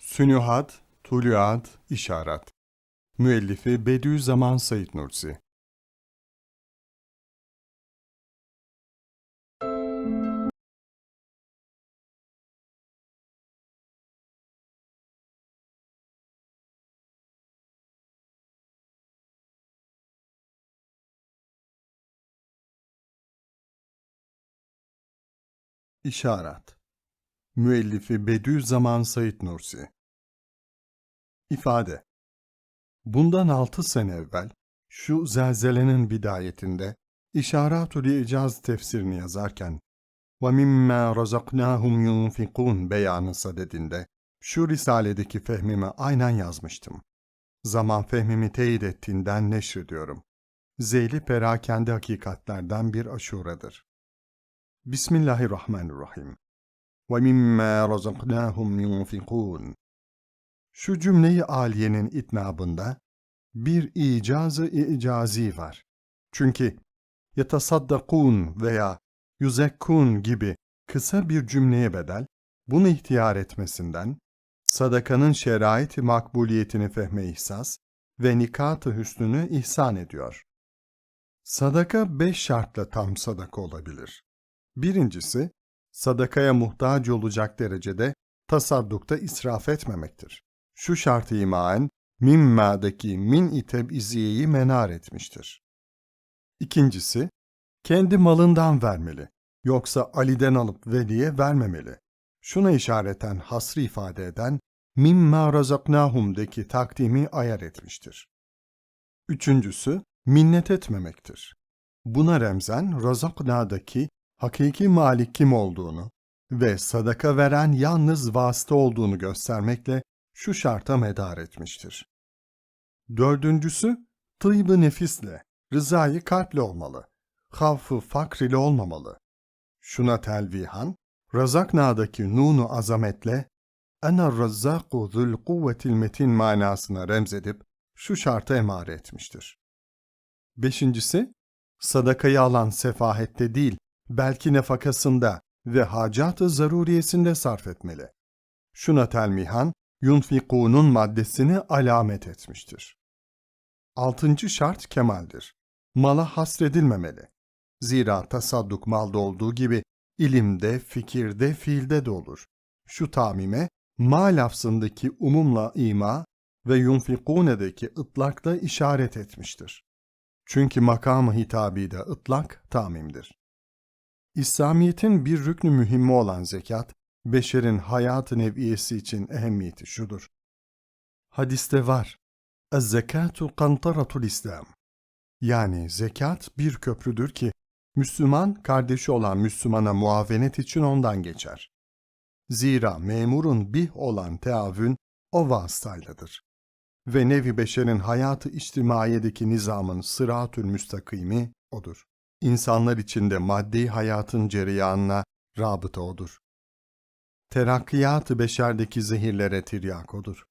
Sünühat, Tuluat, İşaret Müellifi Bediüzzaman Said Nursi. İşaret Müellifi Bediüzzaman Said Nursi İfade Bundan altı sene evvel, şu zelzelenin bidayetinde, İşaratül İcaz tefsirini yazarken, وَمِمَّا رَزَقْنَاهُمْ يُنْفِقُونَ beyanı sadedinde, şu risaledeki fehmimi aynen yazmıştım. Zaman fehmimi teyit ettiğinden neşrediyorum. Zeyli perakende hakikatlerden bir aşuradır. Bismillahirrahmanirrahim. وَمِمَّا رَزَقْنَاهُمْ يُنْفِقُونَ Şu cümleyi aliyenin itnabında bir icazı icazi var. Çünkü yetasaddakun veya yuzekkun gibi kısa bir cümleye bedel, bunu ihtiyar etmesinden, sadakanın şerait-i makbuliyetini fehme ihsas ve nikat-ı hüsnünü ihsan ediyor. Sadaka beş şartla tam sadaka olabilir. Birincisi, sadakaya muhtaç olacak derecede tasaddukta israf etmemektir. Şu şartı imaen, mimma'daki min-i teb'iziyeyi menar etmiştir. İkincisi, kendi malından vermeli. Yoksa Ali'den alıp veliye vermemeli. Şuna işareten hasrı ifade eden mimma razaknahum'deki takdimi ayar etmiştir. Üçüncüsü, minnet etmemektir. Buna remzen razakna'daki hakiki malik kim olduğunu ve sadaka veren yalnız vasıta olduğunu göstermekle şu şarta medar etmiştir. Dördüncüsü, tıybı nefisle, rızayı kalple olmalı, havfı fakr ile olmamalı. Şuna telvihan, Razakna'daki nunu azametle, ''Ena razzaku zul kuvvetil metin'' manasına remzedip şu şarta emare etmiştir. Beşincisi, sadakayı alan sefahette değil, belki nefakasında ve hacat-ı zaruriyesinde sarf etmeli. Şuna telmihan, yunfikunun maddesini alamet etmiştir. Altıncı şart kemaldir. Mala hasredilmemeli. Zira tasadduk malda olduğu gibi ilimde, fikirde, fiilde de olur. Şu tamime, ma lafzındaki umumla ima ve yunfikune'deki ıtlakla işaret etmiştir. Çünkü makamı hitabide ıtlak tamimdir. İslamiyet'in bir rüknü mühimmi olan zekat, beşerin hayat-ı nev'iyesi için ehemmiyeti şudur. Hadiste var. Ez-zekatu kantaratul İslam. Yani zekat bir köprüdür ki Müslüman kardeşi olan Müslümana muavenet için ondan geçer. Zira memurun bih olan teavün o vasıtayladır. Ve nevi beşerin hayatı içtimaiyedeki nizamın sıratül müstakimi odur. İnsanlar içinde maddi hayatın cereyanına rabıta odur. Terakkiyat-ı beşerdeki zehirlere tiryak odur.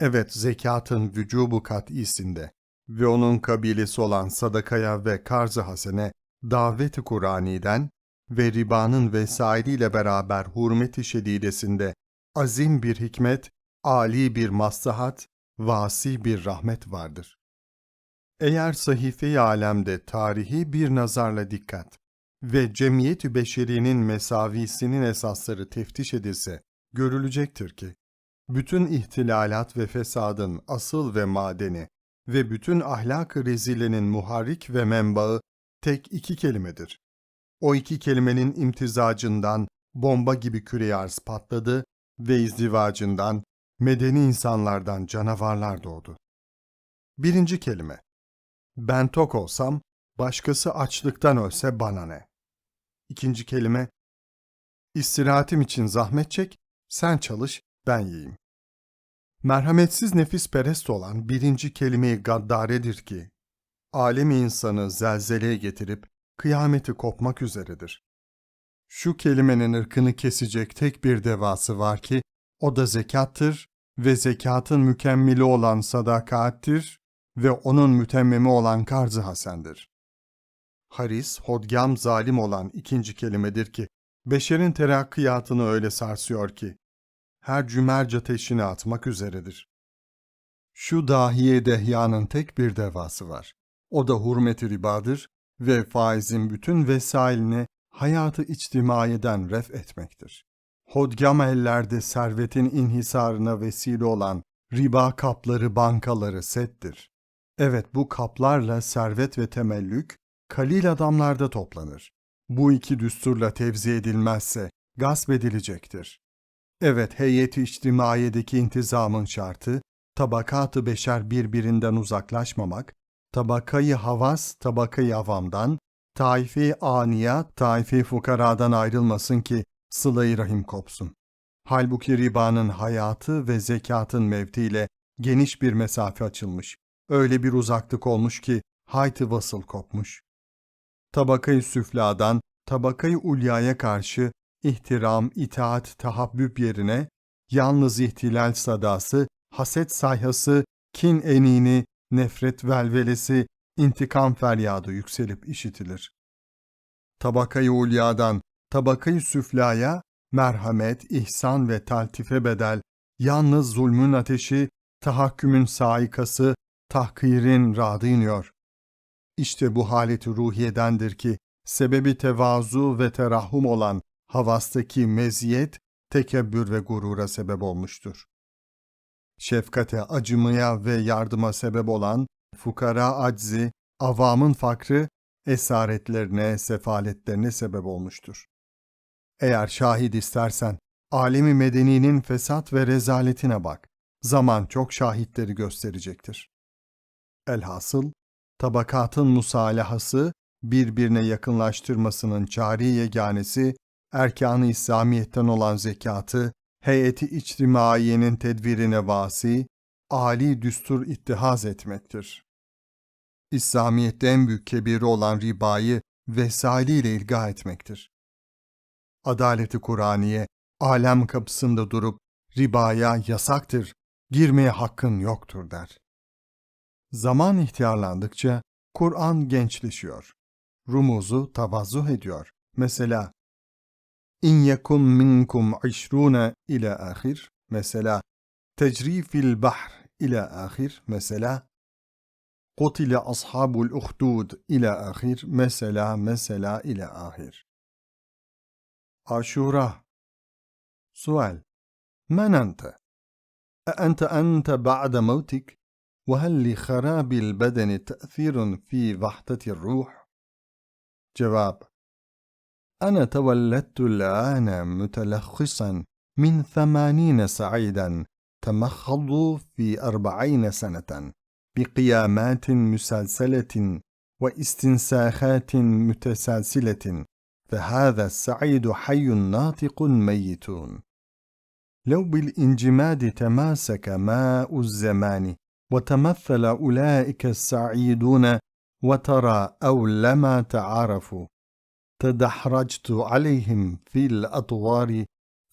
Evet, zekatın vücubu kat'isinde ve onun kabilesi olan sadakaya ve karz-ı hasene davet-i Kur'ani'den ve ribanın vesairiyle beraber hurmet-i şedidesinde azim bir hikmet, âli bir maslahat, vasi bir rahmet vardır. Eğer sahife-i alemde tarihi bir nazarla dikkat ve cemiyet-i beşerinin mesavisinin esasları teftiş edilse, görülecektir ki, bütün ihtilalat ve fesadın asıl ve madeni ve bütün ahlak-ı rezilenin muharrik ve menbaı tek iki kelimedir. O iki kelimenin imtizacından bomba gibi küre arz patladı ve izdivacından medeni insanlardan canavarlar doğdu. Birinci kelime. Ben tok olsam, başkası açlıktan ölse bana ne? İkinci kelime. İstirahatim için zahmet çek, sen çalış, ben yiyeyim. Merhametsiz nefis perest olan birinci kelimeyi gaddaredir ki, alemi insanı zelzeleye getirip kıyameti kopmak üzeredir. Şu kelimenin ırkını kesecek tek bir devası var ki, o da zekattır ve zekatın mükemmeli olan sadakattir ve onun mütemmemi olan karz-ı hasendir. Haris, hodgam, zalim olan ikinci kelimedir ki, beşerin terakkiyatını öyle sarsıyor ki, her cümerce teşhine atmak üzeredir. Şu dahiye dehyanın tek bir devası var. O da hurmet-i ribadır ve faizin bütün vesailini hayatı içtimaiyeden ref etmektir. Hodgam ellerde servetin inhisarına vesile olan riba kapları bankaları settir. Evet bu kaplarla servet ve temellük kalil adamlarda toplanır. Bu iki düsturla tevzi edilmezse gasp edilecektir. Evet heyeti içtimaiyedeki intizamın şartı, tabakatı beşer birbirinden uzaklaşmamak, tabakayı havas, tabakayı avamdan, taifi aniya, taifi fukaradan ayrılmasın ki sıla-i rahim kopsun. Halbuki ribanın hayatı ve zekatın mevtiyle geniş bir mesafe açılmış. Öyle bir uzaklık olmuş ki haytı vasıl kopmuş. Tabakayı süfladan tabakayı ulyaya karşı ihtiram, itaat, tahabbüb yerine yalnız ihtilal sadası, haset sayhası, kin enini, nefret velvelesi, intikam feryadı yükselip işitilir. Tabakayı ulyadan tabakayı süflaya merhamet, ihsan ve taltife bedel, yalnız zulmün ateşi, tahakkümün saikası, tahkirin radı iniyor. İşte bu haleti ruhiyedendir ki, sebebi tevazu ve terahhum olan havastaki meziyet, tekebbür ve gurura sebep olmuştur. Şefkate, acımaya ve yardıma sebep olan fukara aczi, avamın fakrı, esaretlerine, sefaletlerine sebep olmuştur. Eğer şahit istersen, alemi medeninin fesat ve rezaletine bak. Zaman çok şahitleri gösterecektir. Elhasıl, tabakatın musalahası, birbirine yakınlaştırmasının çari yeganesi, erkan-ı İslamiyet'ten olan zekatı, heyeti içtimaiyenin tedbirine vasi, âli düstur ittihaz etmektir. İslamiyet'te büyük kebiri olan ribayı vesaliyle ilga etmektir. Adaleti Kur'aniye, alem kapısında durup ribaya yasaktır, girmeye hakkın yoktur der. Zaman ihtiyarlandıkça Kur'an gençleşiyor. Rumuzu tavazzuh ediyor. Mesela İn yekun minkum işrune ile ahir. Mesela tecri fil bahr ile ahir. Mesela kutile ashabul uhdud ile ahir. Mesela mesela ile ahir. عاشوراء سؤال من أنت؟ أأنت أنت بعد موتك؟ وهل لخراب البدن تأثير في وحدة الروح؟ جواب أنا تولدت الآن متلخصا من ثمانين سعيدا تمخضوا في أربعين سنة بقيامات مسلسلة واستنساخات متسلسلة فهذا السعيد حي ناطق ميتون لو بالانجماد تماسك ماء الزمان وتمثل أولئك السعيدون وترى أو لما تعارفوا. تدحرجت عليهم في الأطوار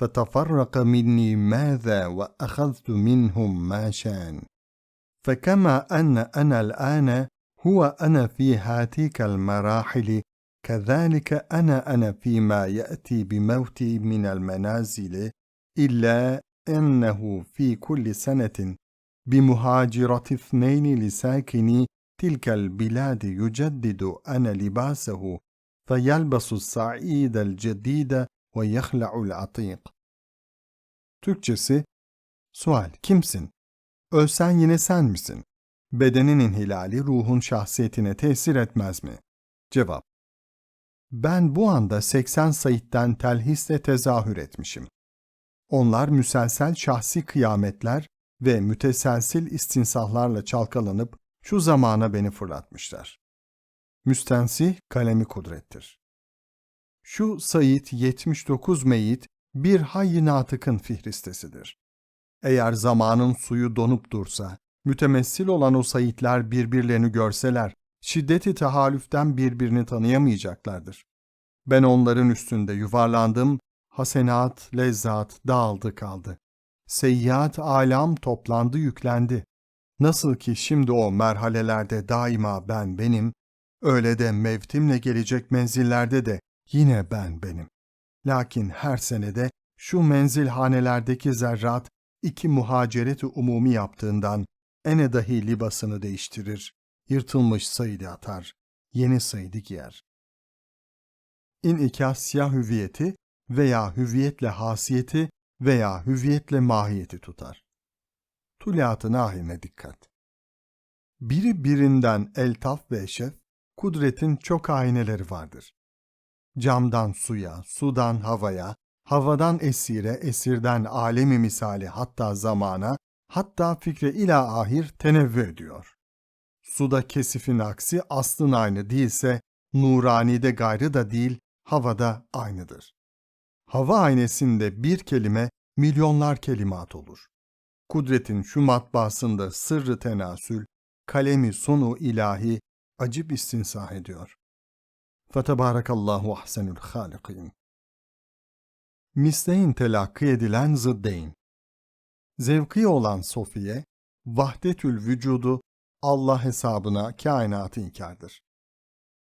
فتفرق مني ماذا وأخذت منهم ما شان. فكما أن أنا الآن هو أنا في هاتيك المراحل كذلك أنا أنا فيما يأتي بموتي من المنازل إلا أنه في كل سنة بمهاجرة اثنين لساكني تلك البلاد يجدد أنا لباسه فيلبس السعيد الجديد ويخلع العتيق. Türkçesi Sual kimsin? Ölsen yine sen misin? Bedenin inhilali ruhun şahsiyetine tesir etmez mi? Cevap Ben bu anda 80 sayitten telhisle tezahür etmişim. Onlar müselsel şahsi kıyametler ve müteselsil istinsahlarla çalkalanıp şu zamana beni fırlatmışlar. Müstensih kalemi kudrettir. Şu sayit 79 meyit bir hayy natıkın fihristesidir. Eğer zamanın suyu donup dursa, mütemessil olan o sayitler birbirlerini görseler, şiddeti tahalüften birbirini tanıyamayacaklardır. Ben onların üstünde yuvarlandım, hasenat, lezzat dağıldı kaldı. Seyyiat alam toplandı yüklendi. Nasıl ki şimdi o merhalelerde daima ben benim, öyle de mevtimle gelecek menzillerde de yine ben benim. Lakin her senede şu menzilhanelerdeki zerrat iki muhaceret-i umumi yaptığından ene dahi libasını değiştirir, yırtılmış sayıdı atar, yeni sayıdı giyer. İnikas ya hüviyeti veya hüviyetle hasiyeti veya hüviyetle mahiyeti tutar. Tuliat-ı nahine dikkat. Biri birinden eltaf ve eşef, kudretin çok ayneleri vardır. Camdan suya, sudan havaya, havadan esire, esirden alemi misali hatta zamana, hatta fikre ila ahir tenevvü ediyor. Suda kesifin aksi aslın aynı değilse, nuranide gayrı da değil, havada aynıdır. Hava aynesinde bir kelime milyonlar kelimat olur. Kudretin şu matbaasında sırrı tenasül, kalemi sonu ilahi acip istinsah ediyor. Fetebarakallahu ahsenül halikin. Misleyin telakki edilen zıddeyn. Zevki olan Sofiye, vahdetül vücudu Allah hesabına kainatı inkardır.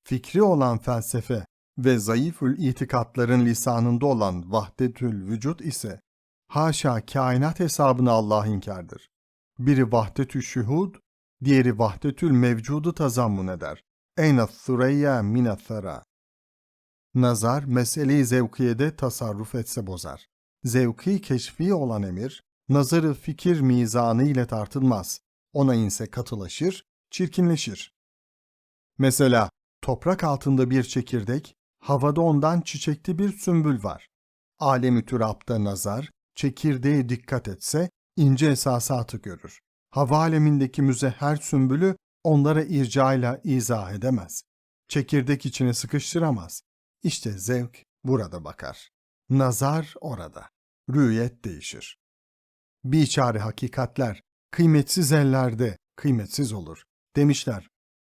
Fikri olan felsefe ve zayıfül itikatların lisanında olan vahdetül vücut ise haşa kainat hesabına Allah inkardır. Biri vahdetü şuhud, diğeri vahdetül mevcudu tazammun eder. Eyna thureyya minathara. Nazar, meseleyi zevkiyede tasarruf etse bozar. Zevki keşfi olan emir, nazarı fikir mizanı ile tartılmaz. Ona inse katılaşır, çirkinleşir. Mesela toprak altında bir çekirdek, havada ondan çiçekli bir sümbül var. Alemi türapta nazar, çekirdeğe dikkat etse ince esasatı görür. Hava alemindeki müzehher sümbülü onlara ircayla izah edemez. Çekirdek içine sıkıştıramaz. İşte zevk burada bakar. Nazar orada. Rüyet değişir. Biçare hakikatler kıymetsiz ellerde kıymetsiz olur. Demişler.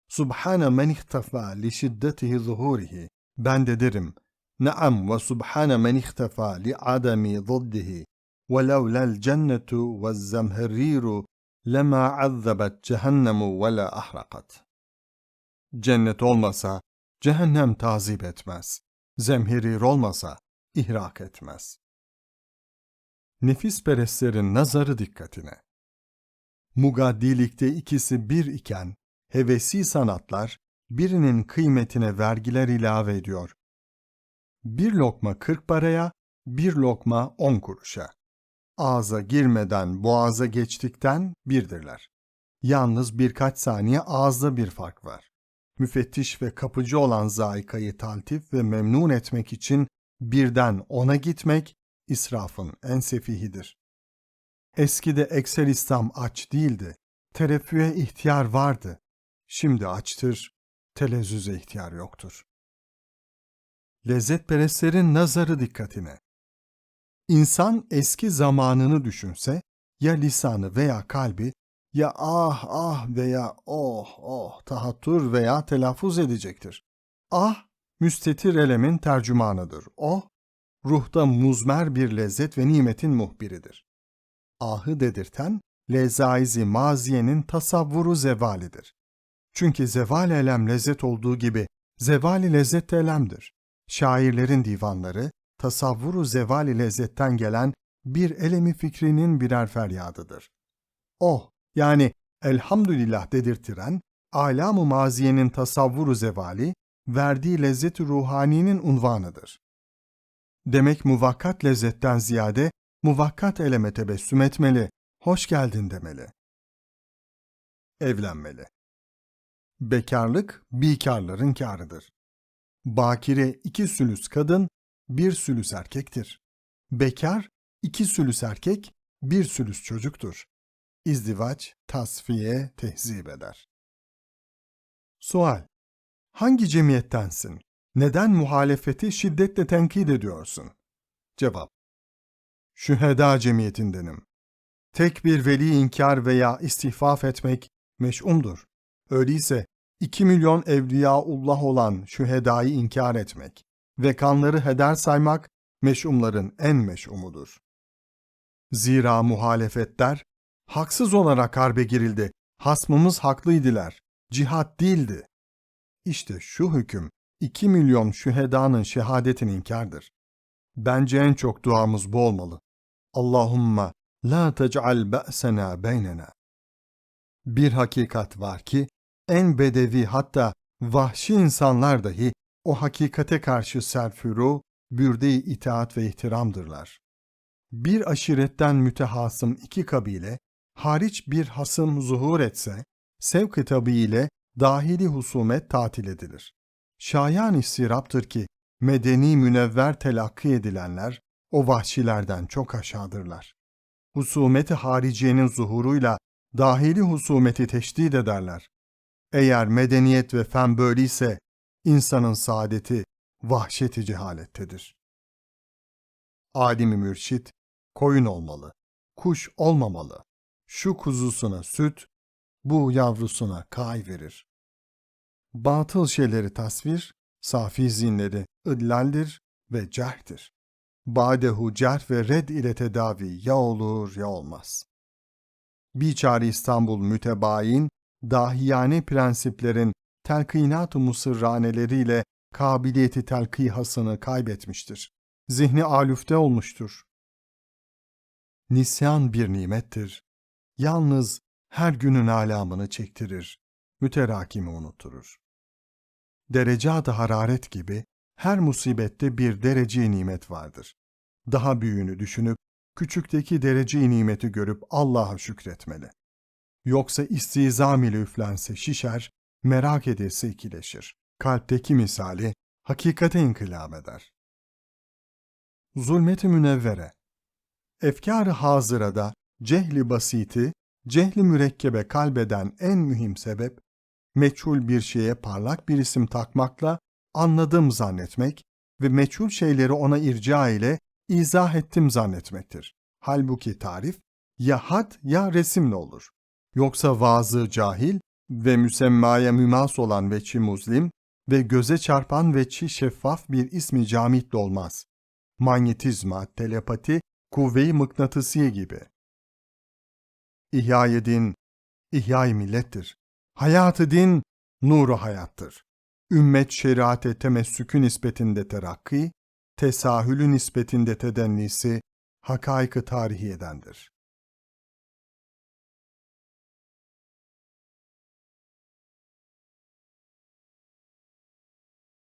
Subhane men ihtafa li şiddetihi zuhurihi. Ben de derim, Naam ve subhane men ihtefa li ademi ziddihi ve levlel cennetu ve zemhirriru lema azzabet cehennemu ve la ahrakat. Cennet olmasa cehennem tazip etmez. Zemhirir olmasa ihrak etmez. Nefis perestlerin nazarı dikkatine. Mugaddilikte ikisi bir iken hevesi sanatlar birinin kıymetine vergiler ilave ediyor. Bir lokma kırk paraya, bir lokma on kuruşa ağza girmeden boğaza geçtikten birdirler. Yalnız birkaç saniye ağızda bir fark var. Müfettiş ve kapıcı olan zaikayı taltif ve memnun etmek için birden ona gitmek israfın en sefihidir. Eskide Eksel İslam aç değildi. Tereffüye ihtiyar vardı. Şimdi açtır, telezzüze ihtiyar yoktur. Lezzetperestlerin nazarı dikkatine. İnsan eski zamanını düşünse, ya lisanı veya kalbi, ya ah ah veya oh oh tahattür veya telaffuz edecektir. Ah, müstetir elemin tercümanıdır. Oh, ruhta muzmer bir lezzet ve nimetin muhbiridir. Ahı dedirten, lezaizi maziyenin tasavvuru zevalidir. Çünkü zeval elem lezzet olduğu gibi, zevali lezzet de elemdir. Şairlerin divanları, tasavvuru zevali lezzetten gelen bir elemi fikrinin birer feryadıdır. Oh, yani elhamdülillah dedirtiren, alam-ı maziyenin tasavvuru zevali, verdiği lezzet-i ruhaninin unvanıdır. Demek muvakkat lezzetten ziyade, muvakkat eleme tebessüm etmeli, hoş geldin demeli. Evlenmeli. Bekarlık, bikarların kârıdır. Bakire iki sülüs kadın, bir sülüs erkektir. Bekar, iki sülüs erkek, bir sülüs çocuktur. İzdivaç, tasfiye, tehzip eder. Sual Hangi cemiyettensin? Neden muhalefeti şiddetle tenkit ediyorsun? Cevap Şüheda cemiyetindenim. Tek bir veli inkar veya istihfaf etmek meş'umdur. Öyleyse 2 milyon evliyaullah olan şühedayı inkar etmek ve kanları heder saymak meş'umların en meş'umudur. Zira muhalefetler, haksız olarak harbe girildi, hasmımız haklıydılar, cihat değildi. İşte şu hüküm, 2 milyon şühedanın şehadetin inkardır. Bence en çok duamız bu olmalı. Allahumma la tec'al ba'sena beynena. Bir hakikat var ki en bedevi hatta vahşi insanlar dahi o hakikate karşı serfuru, bürde-i itaat ve ihtiramdırlar. Bir aşiretten mütehasım iki kabile, hariç bir hasım zuhur etse, sevk kitabı ile dahili husumet tatil edilir. Şayan istiraptır ki, medeni münevver telakki edilenler, o vahşilerden çok aşağıdırlar. Husumeti hariciyenin zuhuruyla dahili husumeti teşdid ederler. Eğer medeniyet ve fen böyleyse, insanın saadeti vahşeti cehalettedir. Alimi mürşit, koyun olmalı, kuş olmamalı. Şu kuzusuna süt, bu yavrusuna kay verir. Batıl şeyleri tasvir, safi zinleri ıllaldir ve cerhtir. Badehu cerh ve red ile tedavi ya olur ya olmaz. Biçare İstanbul mütebayin, dahiyane prensiplerin telkinat-ı musırraneleriyle kabiliyeti telkihasını kaybetmiştir. Zihni alüfte olmuştur. Nisyan bir nimettir. Yalnız her günün alamını çektirir, müterakimi unutturur. Derecat-ı hararet gibi her musibette bir derece nimet vardır. Daha büyüğünü düşünüp küçükteki derece nimeti görüp Allah'a şükretmeli. Yoksa istizam ile üflense şişer, merak edilse ikileşir. Kalpteki misali hakikate inkılap eder. Zulmet-i münevvere Efkar-ı hazırada cehli basiti, cehli mürekkebe kalbeden en mühim sebep, meçhul bir şeye parlak bir isim takmakla anladım zannetmek ve meçhul şeyleri ona irca ile izah ettim zannetmektir. Halbuki tarif ya had ya resimle olur. Yoksa vaazı cahil ve müsemmaya mümas olan veçi muzlim ve göze çarpan veçi şeffaf bir ismi camitle olmaz. Manyetizma, telepati, kuvve-i mıknatısiye gibi. İhya-i din, ihya millettir. Hayatı din, nuru hayattır. Ümmet şeriate temessükü nispetinde terakki, tesahülü nispetinde tedennisi, hakaykı tarihi edendir.